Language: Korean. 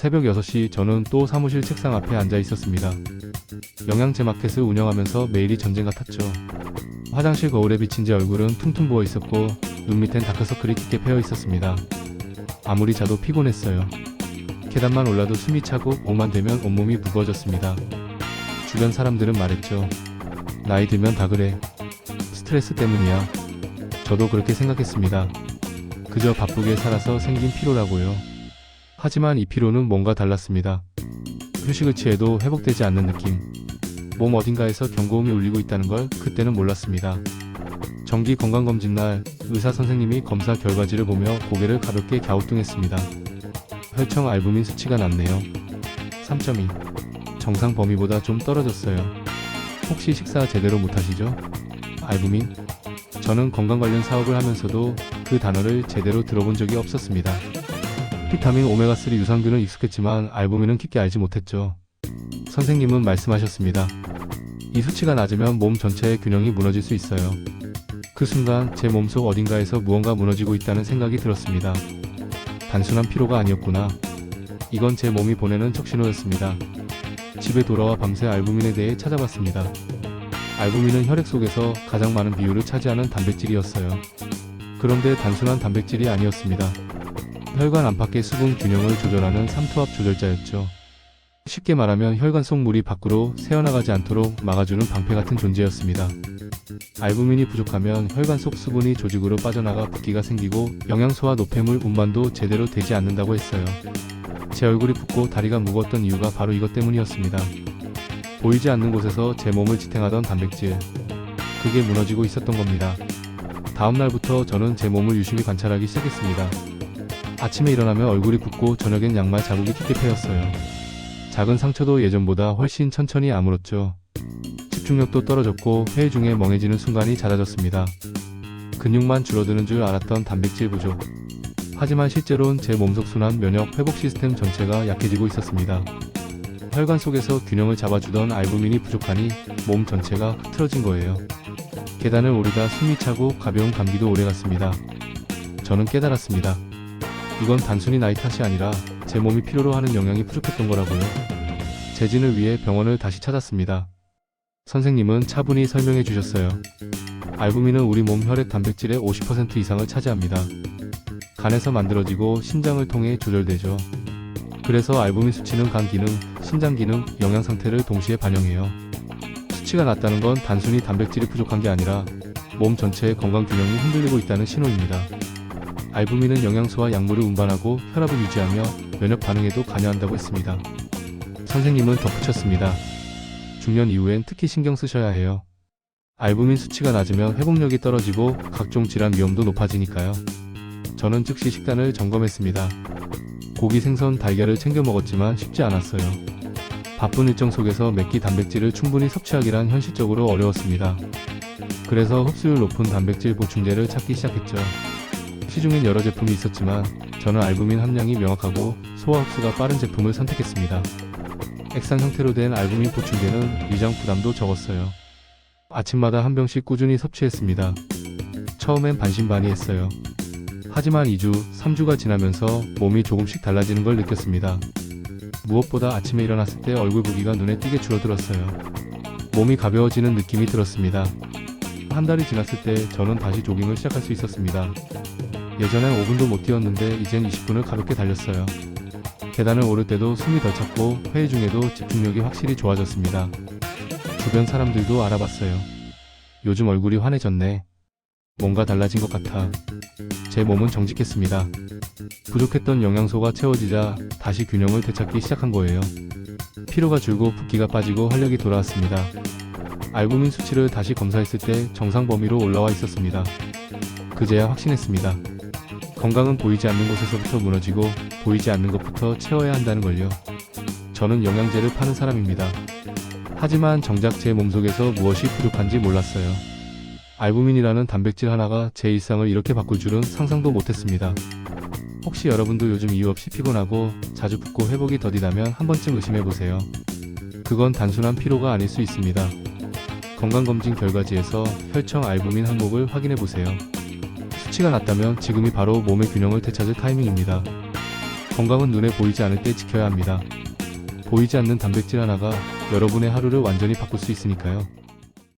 새벽 6시 저는 또 사무실 책상 앞에 앉아 있었습니다. 영양제 마켓을 운영하면서 매일이 전쟁 같았죠. 화장실 거울에 비친 제 얼굴은 퉁퉁 부어 있었고 눈 밑엔 다크서클이 깊게 패여 있었습니다. 아무리 자도 피곤했어요. 계단만 올라도 숨이 차고 오만 되면 온몸이 무거워졌습니다. 주변 사람들은 말했죠. 나이 들면 다 그래. 스트레스 때문이야. 저도 그렇게 생각했습니다. 그저 바쁘게 살아서 생긴 피로라고요. 하지만 이 피로는 뭔가 달랐습니다. 휴식을 취해도 회복되지 않는 느낌. 몸 어딘가에서 경고음이 울리고 있다는 걸 그때는 몰랐습니다. 정기 건강검진 날 의사 선생님이 검사 결과지를 보며 고개를 가볍게 갸우뚱했습니다. 혈청 알부민 수치가 낮네요. 3.2. 정상 범위보다 좀 떨어졌어요. 혹시 식사 제대로 못하시죠? 알부민? 저는 건강 관련 사업을 하면서도 그 단어를 제대로 들어본 적이 없었습니다. 비타민 오메가3 유산균은 익숙했지만 알부민은 깊게 알지 못했죠. 선생님은 말씀하셨습니다. 이 수치가 낮으면 몸 전체의 균형이 무너질 수 있어요. 그 순간 제 몸속 어딘가에서 무언가 무너지고 있다는 생각이 들었습니다. 단순한 피로가 아니었구나. 이건 제 몸이 보내는 척신호였습니다. 집에 돌아와 밤새 알부민에 대해 찾아봤습니다. 알부민은 혈액 속에서 가장 많은 비율을 차지하는 단백질이었어요. 그런데 단순한 단백질이 아니었습니다. 혈관 안팎의 수분 균형을 조절하는 삼투압 조절자였죠. 쉽게 말하면 혈관 속 물이 밖으로 새어나가지 않도록 막아주는 방패 같은 존재였습니다. 알부민이 부족하면 혈관 속 수분이 조직으로 빠져나가 붓기가 생기고 영양소와 노폐물 운반도 제대로 되지 않는다고 했어요. 제 얼굴이 붓고 다리가 무거웠던 이유가 바로 이것 때문이었습니다. 보이지 않는 곳에서 제 몸을 지탱하던 단백질. 그게 무너지고 있었던 겁니다. 다음 날부터 저는 제 몸을 유심히 관찰하기 시작했습니다. 아침에 일어나면 얼굴이 붓고 저녁엔 양말 자국이 패였어요. 작은 상처도 예전보다 훨씬 천천히 아물었죠. 집중력도 떨어졌고 회의 중에 멍해지는 순간이 잦아졌습니다. 근육만 줄어드는 줄 알았던 단백질 부족. 하지만 실제로는 제 몸속 순환 면역 회복 시스템 전체가 약해지고 있었습니다. 혈관 속에서 균형을 잡아주던 알부민이 부족하니 몸 전체가 흐트러진 거예요. 계단을 오르다 숨이 차고 가벼운 감기도 오래 갔습니다. 저는 깨달았습니다. 이건 단순히 나이 탓이 아니라 제 몸이 필요로 하는 영양이 부족했던 거라고요. 재진을 위해 병원을 다시 찾았습니다. 선생님은 차분히 설명해 주셨어요. 알부민은 우리 몸 혈액 단백질의 50% 이상을 차지합니다. 간에서 만들어지고 심장을 통해 조절되죠. 그래서 알부민 수치는 간 기능, 심장 기능, 영양 상태를 동시에 반영해요. 수치가 낮다는 건 단순히 단백질이 부족한 게 아니라 몸 전체의 건강 균형이 흔들리고 있다는 신호입니다. 알부민은 영양소와 약물을 운반하고 혈압을 유지하며 면역 반응에도 관여한다고 했습니다. 선생님은 덧붙였습니다. 중년 이후엔 특히 신경 쓰셔야 해요. 알부민 수치가 낮으면 회복력이 떨어지고 각종 질환 위험도 높아지니까요. 저는 즉시 식단을 점검했습니다. 고기, 생선, 달걀을 챙겨 먹었지만 쉽지 않았어요. 바쁜 일정 속에서 몇끼 단백질을 충분히 섭취하기란 현실적으로 어려웠습니다. 그래서 흡수율 높은 단백질 보충제를 찾기 시작했죠. 시중엔 여러 제품이 있었지만 저는 알부민 함량이 명확하고 소화 흡수가 빠른 제품을 선택했습니다. 액상 형태로 된 알부민 보충제는 위장 부담도 적었어요. 아침마다 한 병씩 꾸준히 섭취했습니다. 처음엔 반신반의했어요. 하지만 2주, 3주가 지나면서 몸이 조금씩 달라지는 걸 느꼈습니다. 무엇보다 아침에 일어났을 때 얼굴 부기가 눈에 띄게 줄어들었어요. 몸이 가벼워지는 느낌이 들었습니다. 한 달이 지났을 때 저는 다시 조깅을 시작할 수 있었습니다. 예전엔 5분도 못 뛰었는데 이젠 20분을 가볍게 달렸어요. 계단을 오를 때도 숨이 덜 찼고 회의 중에도 집중력이 확실히 좋아졌습니다. 주변 사람들도 알아봤어요. 요즘 얼굴이 환해졌네. 뭔가 달라진 것 같아. 제 몸은 정직했습니다. 부족했던 영양소가 채워지자 다시 균형을 되찾기 시작한 거예요. 피로가 줄고 붓기가 빠지고 활력이 돌아왔습니다. 알부민 수치를 다시 검사했을 때 정상 범위로 올라와 있었습니다. 그제야 확신했습니다. 건강은 보이지 않는 곳에서부터 무너지고 보이지 않는 것부터 채워야 한다는 걸요. 저는 영양제를 파는 사람입니다. 하지만 정작 제 몸속에서 무엇이 부족한지 몰랐어요. 알부민이라는 단백질 하나가 제 일상을 이렇게 바꿀 줄은 상상도 못했습니다. 혹시 여러분도 요즘 이유 없이 피곤하고 자주 붓고 회복이 더디다면 한 번쯤 의심해보세요. 그건 단순한 피로가 아닐 수 있습니다. 건강검진 결과지에서 혈청 알부민 항목을 확인해보세요. 수치가 낮다면 지금이 바로 몸의 균형을 되찾을 타이밍입니다. 건강은 눈에 보이지 않을 때 지켜야 합니다. 보이지 않는 단백질 하나가 여러분의 하루를 완전히 바꿀 수 있으니까요.